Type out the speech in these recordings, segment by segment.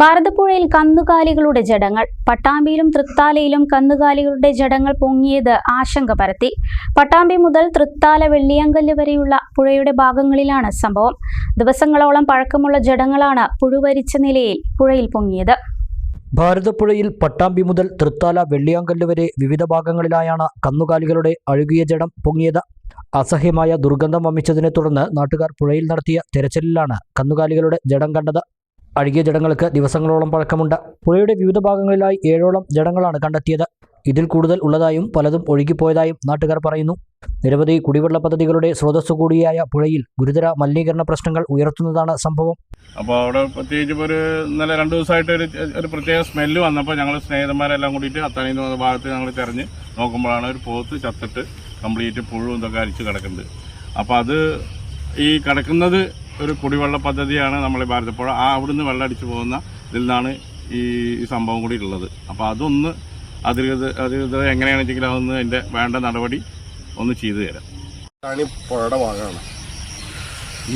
ഭാരതപ്പുഴയിൽ കന്നുകാലികളുടെ ജഡങ്ങൾ. പട്ടാമ്പിയിലും തൃത്താലയിലും കന്നുകാലികളുടെ ജഡങ്ങൾ പൊങ്ങിയത് ആശങ്ക പരത്തി. പട്ടാമ്പി മുതൽ തൃത്താല വെള്ളിയങ്കല്ല് വരെയുള്ള പുഴയുടെ ഭാഗങ്ങളിലാണ് സംഭവം. ദിവസങ്ങളോളം പഴക്കമുള്ള ജഡങ്ങളാണ് പുഴുവരിച്ച നിലയിൽ പുഴയിൽ പൊങ്ങിയത്. ഭാരതപ്പുഴയിൽ പട്ടാമ്പി മുതൽ തൃത്താല വെള്ളിയാങ്കല്ല് വരെ വിവിധ ഭാഗങ്ങളിലായാണ് കന്നുകാലികളുടെ അഴുകിയ ജഡം പൊങ്ങിയത്. അസഹ്യമായ ദുർഗന്ധം വമിച്ചതിനെ തുടർന്ന് നാട്ടുകാർ പുഴയിൽ നടത്തിയ തെരച്ചിലിലാണ് കന്നുകാലികളുടെ ജഡം കണ്ടത്. അഴുകിയ ജടങ്ങൾക്ക് ദിവസങ്ങളോളം പഴക്കമുണ്ട്. പുഴയുടെ വിവിധ ഭാഗങ്ങളിലായി ഏഴോളം ജടങ്ങളാണ് കണ്ടെത്തിയത്. ഇതിൽ കൂടുതൽ ഉള്ളതായും പലതും ഒഴുകിപ്പോയതായും നാട്ടുകാർ പറയുന്നു. നിരവധി കുടിവെള്ള പദ്ധതികളുടെ സ്രോതസ്സു കൂടിയായ പുഴയിൽ ഗുരുതര മലിനീകരണ പ്രശ്നങ്ങൾ ഉയർത്തുന്നതാണ് സംഭവം. അപ്പോൾ അവിടെ പ്രത്യേകിച്ച് ഇപ്പോൾ ഒരു ഇന്നലെ രണ്ട് ദിവസമായിട്ട് ഒരു ഒരു പ്രത്യേക സ്മെല്ല് വന്നപ്പോൾ ഞങ്ങൾ സ്നേഹിതന്മാരെല്ലാം കൂടിയിട്ട് അത്താണി എന്ന് പറഞ്ഞ ഭാഗത്ത് ഞങ്ങൾ തിരഞ്ഞ് നോക്കുമ്പോഴാണ് ഒരു പോത്ത് ചത്തിട്ട് കംപ്ലീറ്റ് പുഴു ഇതൊക്കെ അരിച്ച് കിടക്കുന്നത്. അപ്പോൾ അത് ഈ കിടക്കുന്നത് ഒരു കുടിവെള്ള പദ്ധതിയാണ് നമ്മൾ ഭാരതപ്പുഴ ആ അവിടുന്ന് വെള്ളം അടിച്ചു പോകുന്ന ഇതിൽ നിന്നാണ് ഈ സംഭവം കൂടി ഉള്ളത്. അപ്പോൾ അതൊന്ന് അധികൃത അധികൃതർ എങ്ങനെയാണെന്ന് വെച്ചെങ്കിൽ അതൊന്ന് അതിന്റെ വേണ്ട നടപടി ഒന്ന് ചെയ്തു തരാം. പുഴയുടെ ഭാഗമാണ്.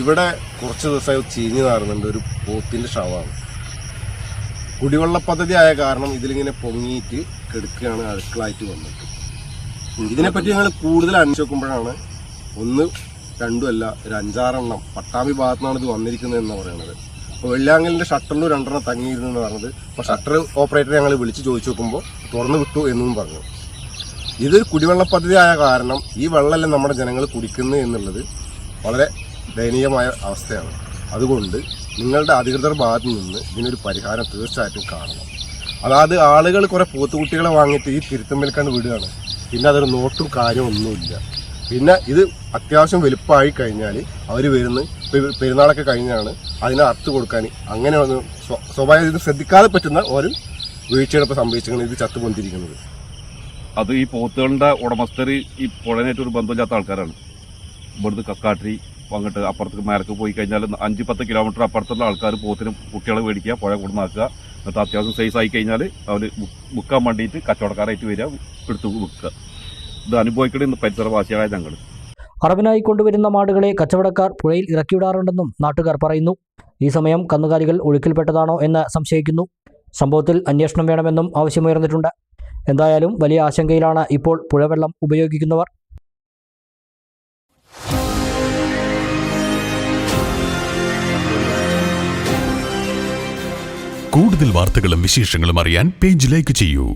ഇവിടെ കുറച്ച് ദിവസമായി ചീഞ്ഞു നാറുന്നുണ്ട്. ഒരു പോത്തിന്റെ ശവമാണ് കുടിവെള്ള പദ്ധതി ആയ കാരണം ഇതിലിങ്ങനെ പൊങ്ങിയിട്ട് കെടുക്കുകയാണ് അടുക്കളായിട്ട് വന്നിട്ട്. ഇതിനെപ്പറ്റി ഞങ്ങൾ കൂടുതൽ അന്വേഷിക്കുമ്പോഴാണ് ഒന്ന് രണ്ടുമല്ല ഒരു അഞ്ചാറെണ്ണം. പട്ടാമ്പി ഭാഗത്തുനിന്നാണ് ഇത് വന്നിരിക്കുന്നത് എന്ന് പറയുന്നത് അപ്പോൾ വെള്ളിയാങ്കലിന്റെ ഷട്ടറിൽ രണ്ടെണ്ണം തങ്ങിയിരുന്നു എന്ന് പറഞ്ഞത്. അപ്പോൾ ഷട്ടർ ഓപ്പറേറ്ററെ ഞങ്ങൾ വിളിച്ച് ചോദിച്ചു നോക്കുമ്പോൾ തുറന്നു വിട്ടു എന്നും പറഞ്ഞു. ഇതൊരു കുടിവെള്ള പദ്ധതി ആയ കാരണം ഈ വെള്ളമല്ല നമ്മുടെ ജനങ്ങൾ കുടിക്കുന്നു എന്നുള്ളത് വളരെ ദയനീയമായ അവസ്ഥയാണ്. അതുകൊണ്ട് നിങ്ങളുടെ അധികൃതർ ഭാഗത്ത് നിന്ന് ഇതിനൊരു പരിഹാരം തീർച്ചയായിട്ടും കാണണം. അതായത് ആളുകൾ കുറേ പോത്തുകുട്ടികളെ വാങ്ങിയിട്ട് ഈ തിരുത്തമ്പൽക്കാണ്ട് വിടുകയാണ്. പിന്നെ അതൊരു നോട്ടും കാര്യവും ഒന്നുമില്ല. പിന്നെ ഇത് അത്യാവശ്യം വലുപ്പമായി കഴിഞ്ഞാൽ അവർ വരുന്ന പെരുന്നാളൊക്കെ കഴിഞ്ഞാണ് അതിനെ അറുത്ത് കൊടുക്കാൻ അങ്ങനെ ഒന്ന് സ്വ- സ്വാഭാവികം ഇത് ശ്രദ്ധിക്കാതെ പറ്റുന്ന ഒരു വീഴ്ചയുടെ ഇപ്പോൾ സംഭവിച്ചിരിക്കുന്നത്. ഇത് ചത്തുകൊണ്ടിരിക്കുന്നത് അത് ഈ പോത്തുകളുടെ ഉടമസ്ഥർ ഈ പുഴനായിട്ട് ഒരു ബന്ധമില്ലാത്ത ആൾക്കാരാണ്. ഇവിടുന്ന് കക്കാട്ടി അങ്ങോട്ട് അപ്പുറത്ത് മേലക്ക് പോയി കഴിഞ്ഞാൽ അഞ്ച് പത്ത് കിലോമീറ്റർ അപ്പുറത്തുള്ള ആൾക്കാർ പോത്തിന് കുട്ടികളെ മേടിക്കുക പുഴ കൊടുന്നാക്കുക എന്നിട്ട് അത്യാവശ്യം സൈസ് ആയി കഴിഞ്ഞാൽ അവർ വിൽക്കാൻ വേണ്ടിയിട്ട് കച്ചവടക്കാരായിട്ട് വരിക എടുത്ത് വിൽക്കുക. ഇത് അനുഭവിക്കണമെന്ന് പരിസരവാസിയായ ഞങ്ങൾ അറവിനായി കൊണ്ടുവരുന്ന മാടുകളെ കച്ചവടക്കാർ പുഴയിൽ ഇറക്കിവിടാറുണ്ടെന്നും നാട്ടുകാർ പറയുന്നു. ഈ സമയം കന്നുകാലികൾ ഒഴുക്കിൽപ്പെട്ടതാണോ എന്ന് സംശയിക്കുന്നു. സംഭവത്തിൽ അന്വേഷണം വേണമെന്നും ആവശ്യമുയർന്നിട്ടുണ്ട്. എന്തായാലും വലിയ ആശങ്കയിലാണ് ഇപ്പോൾ പുഴവെള്ളം ഉപയോഗിക്കുന്നവർ. കൂടുതൽ വാർത്തകളും വിശേഷങ്ങളും അറിയാൻ പേജ് ലൈക്ക് ചെയ്യൂ.